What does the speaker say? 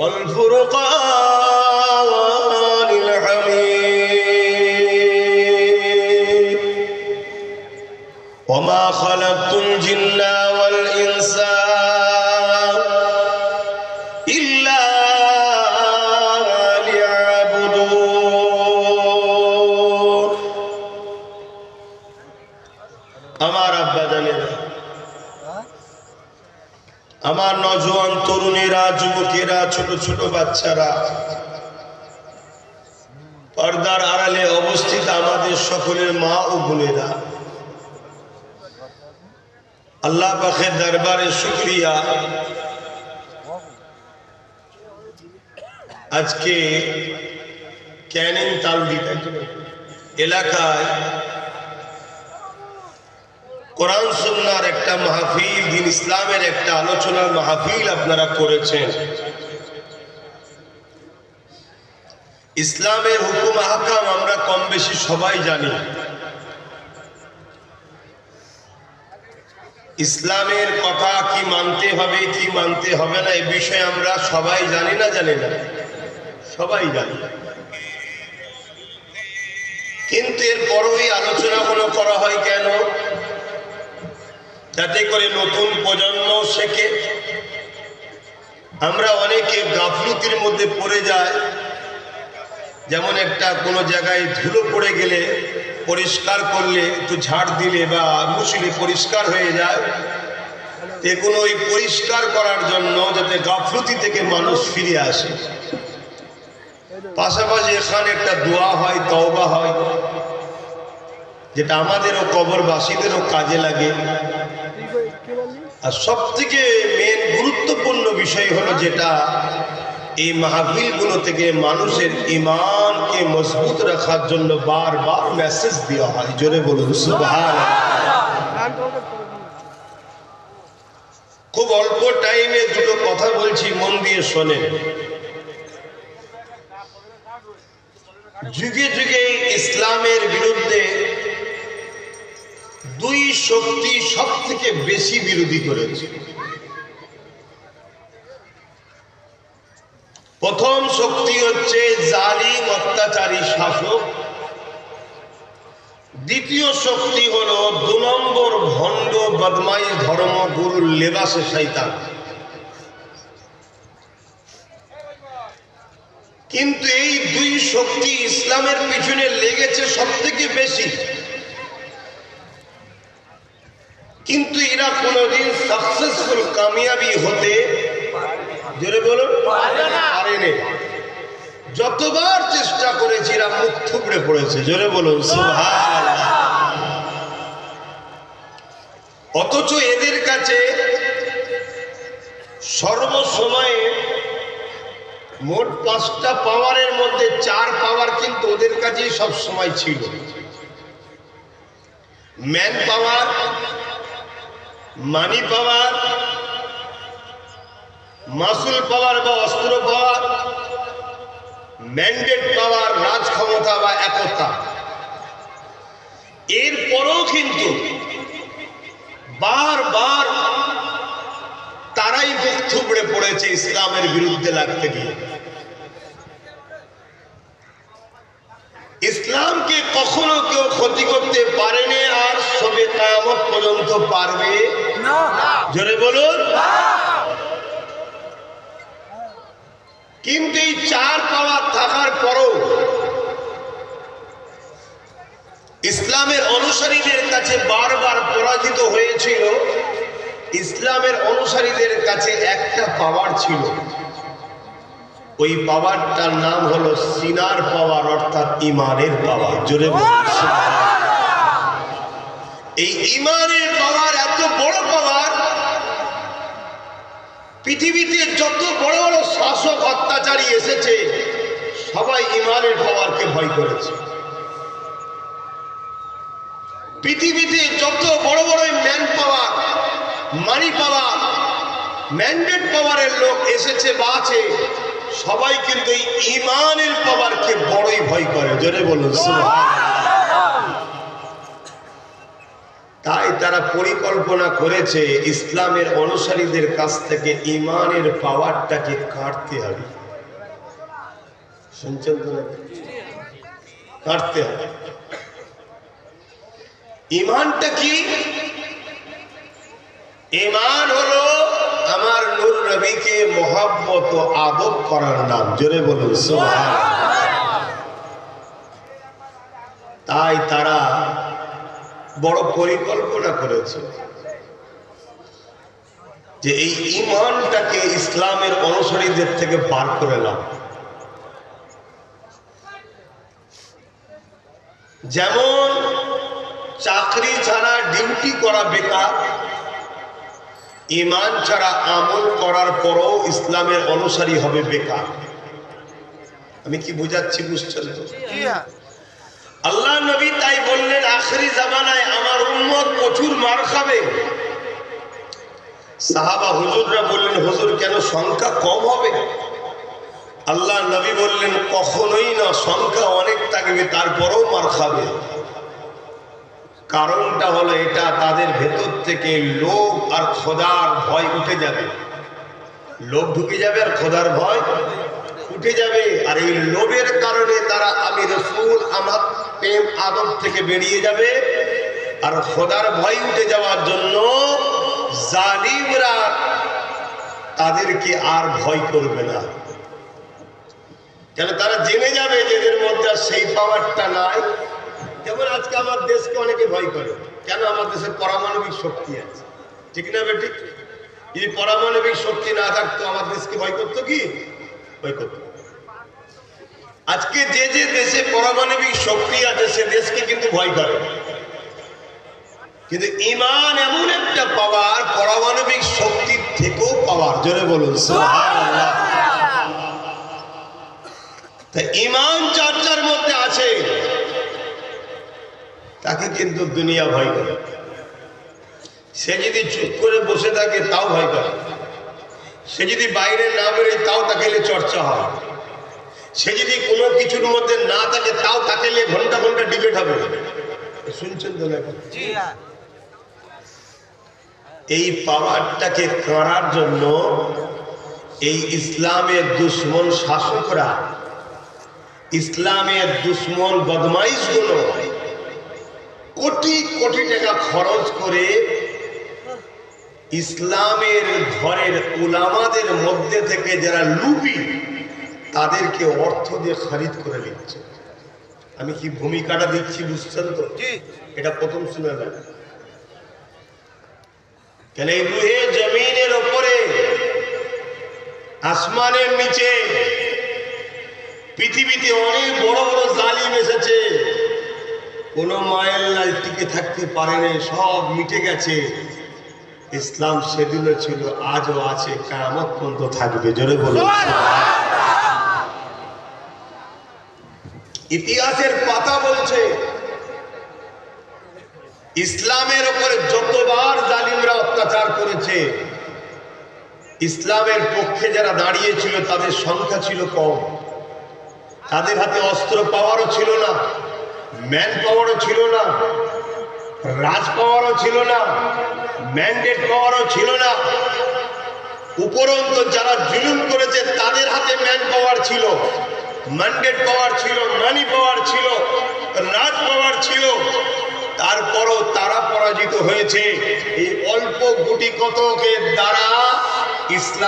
والفرقان الحميد وما خلقت الجن والإنس إلا যুবকেরা, ছোট ছোট বাচ্চারা, পর্দার আড়ালে অবস্থিত আমাদের সকলের মা ও বোনেরা, আল্লাহ পাখের দরবারে শুক্রিয়া। আজকে ক্যানিং তালদি এলাকায় কোরআন সুন্নার একটা মাহফিল, দিন ইসলামের একটা আলোচনার মাহফিল আপনারা করেছেন। ইসলামের হুকুম আহকাম আমরা কম বেশি সবাই জানি। ইসলামের কথা কি মানতে হবে, কি মানতে হবে না, এ বিষয়ে আমরা সবাই জানি না জানি না। সবাই জানি। কিন্তু এর পরই আলোচনাগুলো করা হয় কেন? যাতে করে নতুন প্রজন্ম শেখে। আমরা অনেকে গাফলুতির মধ্যে পড়ে যায় যেমন একটা কোনো জায়গায় ধুলো পড়ে গেলে পরিষ্কার করলে, একটু ঝাড় দিলে বা মুছলে পরিষ্কার হয়ে যায়। এগুলো ওই পরিষ্কার করার জন্য যাতে গাফলতি থেকে মানুষ ফিরে আসে। পাশাপাশি এখানে একটা দোয়া হয়, তওবা হয়, যেটা আমাদেরও কবরবাসীদেরও কাজে লাগে। আর সব থেকে মেন গুরুত্বপূর্ণ বিষয় হলো যেটা এই মাহফিলগুলো থেকে মানুষের ইমানকে মজবুত রাখার জন্য বারবার মেসেজ দেওয়া হয়। জোরে বলুন খুব অল্প টাইমে দুটো কথা বলছি, মন দিয়ে শোনেন। যুগে যুগে ইসলামের বিরুদ্ধে দুই শক্তি সব থেকে বেশি বিরোধী করেছে। প্রথম শক্তি হচ্ছে জালিম, অত্যাচারী শাসক। দ্বিতীয় শক্তি হলো দু নম্বর ভণ্ড বদমাই ধর্মগুরু, লেবাসে শৈতান কিন্তু এই দুই শক্তি ইসলামের পিছনে লেগেছে সব থেকে বেশি। কিন্তু এরা কোনোদিন সাকসেসফুল কামিয়াবি হতে জোরে বলুন পারেনি। যতবার চেষ্টা করেছি, এরা মুখ থুবড়ে পড়েছে। জোরে বলুন অথচ এদের কাছে সর্বসময়ে মোট পাঁচটা পাওয়ারের মধ্যে চার পাওয়ার কিন্তু ওদের কাছেই সব সময় ছিল। ম্যান পাওয়ার মানি পাওয়ার, মাসুল পাওয়ার বা অস্ত্র পাওয়ার, ম্যান্ডেট পাওয়ার রাজ ক্ষমতা বা একতা। এরপরও কিন্তু বারবার তারাই মুখ থুবড়ে পড়েছে ইসলামের বিরুদ্ধে লাগতে গিয়ে। ইসলামকে কখনো কেউ ক্ষতি করতে পারেনি কামত পর্যন্ত পারবে? জোরে বলুন। কিন্তু এই চার পাওয়ার থাকার পরও ইসলামের অনুসারীদের কাছে বারবার পরাজিত হয়েছিল। ইসলামের অনুসারীদের কাছে একটা পাওয়ার ছিল। ওই পাওয়ারটার নাম হলো সিনার পাওয়ার অর্থাৎ ইমানের পাওয়ার জোরে বলুন। এই ইমানের পাওয়ার, এত বড় পাওয়ার, পৃথিবীতে যত বড় বড় শাসক, অত্যাচারী এসেছে, সবাই ইমানের পাওয়ারকে ভয় করেছে পৃথিবীতে যত বড় বড় ম্যান পাওয়ার, মানি পাওয়ার, ম্যান্ডেট পাওয়ারের লোক এসেছে বা আছে, সবাই কিন্তু এই ইমানের পাওয়ারকে বড়ই ভয় করে জোরে বলুন। তাই তারা পরিকল্পনা করেছে ইসলামের অনুসারীদের কাছ থেকে ইমানের পাওয়ারটাকে কাটতে হবে। শুনছেন তো কাটতে হবে। ইমানটা কি? ইমান হলো আমার নূর নবীকে মোহাব্বত আদব করার নাম। জোরে বলুন সোহান তাই তারা বড় পরিকল্পনা করেছে যে এই ইমানটাকে ইসলামের অনুসারীদের থেকে বার করে নাও। যেমন চাকরি ছাড়া ডিউটি করা বেকার, ইমান ছাড়া আমল করার পরও ইসলামের অনুসারী হবে বেকার। আমি কি বুঝাচ্ছি, বুঝছেন তো? আল্লাহ নবী তাই বললেন, আখরি জামানায় আমার উম্মত প্রচুর মার খাবে। সাহাবা হুজুররা বললেন, হুজুর, কেন সংখ্যা কম হবে? আল্লাহ নবী বললেন, কখনোই না, সংখ্যা অনেক থাকবে, তারপরেও মার খাবে। কারণটা হলো এটা, তাদের ভেতর থেকে লোভ আর খোদার ভয় উঠে যাবে। লোভ ঢুকে যাবে আর খোদার ভয় উঠে যাবে। আর এই লোভের কারণে তারা আমি রসুল, আমার প্রেম আদব থেকে বেরিয়ে যাবে আর খোদার ভয় উঠে যাওয়ার জন্য জালিমরা তাদেরকে আর ভয় করবে না। কেন তারা জেনে যাবে যে এদের মধ্যে আর সেই পাওয়ারটা নাই। যেমন আজকে আমার দেশকে অনেকে ভয় করে। কেন আমার দেশের পারমাণবিক শক্তি আছে? ঠিক না বেটি যদি পারমাণবিক শক্তি না থাকতো আমার দেশকে ভয় করতো কি? ভয় করতো। আজকে যে যে দেশে পরমাণবিক শক্তি আছে, সে দেশকে কিন্তু ভয় করে। কিন্তু ইমান এমন একটা পাওয়ার, পরমাণবিক শক্তির থেকেও পাওয়ার। জোরে বলুন তা ইমান চর্চার মধ্যে আছে। তাকে কিন্তু দুনিয়া ভয় করে। সে যদি চুপ করে বসে থাকে, তাও ভয় করে। সে যদি বাইরে না বেরোয়, তাও তাকে চর্চা হয়। সে যদি কোনো কিছুর মধ্যে না থাকে তাও তাকে নিয়ে ঘণ্টা ঘণ্টা ডিবেট হবে। শুনছেন তো এই পাওয়ারটাকে করার জন্য এই ইসলামের দুশ্মন শাসকরা ইসলামের দুশ্মন বদমাইশগুলো কোটি কোটি টাকা খরচ করে ইসলামের ঘরের উলামাদের মধ্যে থেকে যারা লুবি তাদেরকে অর্থ দিয়ে খরিদ করে নিচ্ছে আমি কি ভূমিকাটা দিচ্ছি বুঝছেন তো এটা প্রথম শুনে নেন কেন এই রুহে জমিনের ওপরে আসমানের নিচে পৃথিবীতে অনেক বড় বড় জালিম এসেছে। কোনো মায়ের লাল টিকে থাকতে পারেনি সব মিটে গেছে। ইসলাম সেদিনও ছিল আজও আছে কামত পর্যন্ত থাকবে। জোরে বলুন। ইতিহাসের পাতা বলছে, ইসলামের উপরে যতবার জালিমরা অত্যাচার করেছে, ইসলামের পক্ষে যারা দাঁড়িয়েছিল তাদের সংখ্যা ছিল কম। তাদের হাতে অস্ত্র পাওয়ারও ছিল না, ম্যান পাওয়ারও ছিল না, রাজ পাওয়ারও ছিল না, ম্যান্ডেট পাওয়ারও ছিল না। উপরন্ত যারা জুলুম করেছে তাদের হাতে ম্যান পাওয়ার ছিল। ম্যান্ডেট পাওয়ার ছিল মানি পাওয়ার ছিল রাজ পাওয়ার ছিল তারপরও তারা পরাজিত হয়েছে এই অল্প গুটি কতকের দ্বারা ইসলাম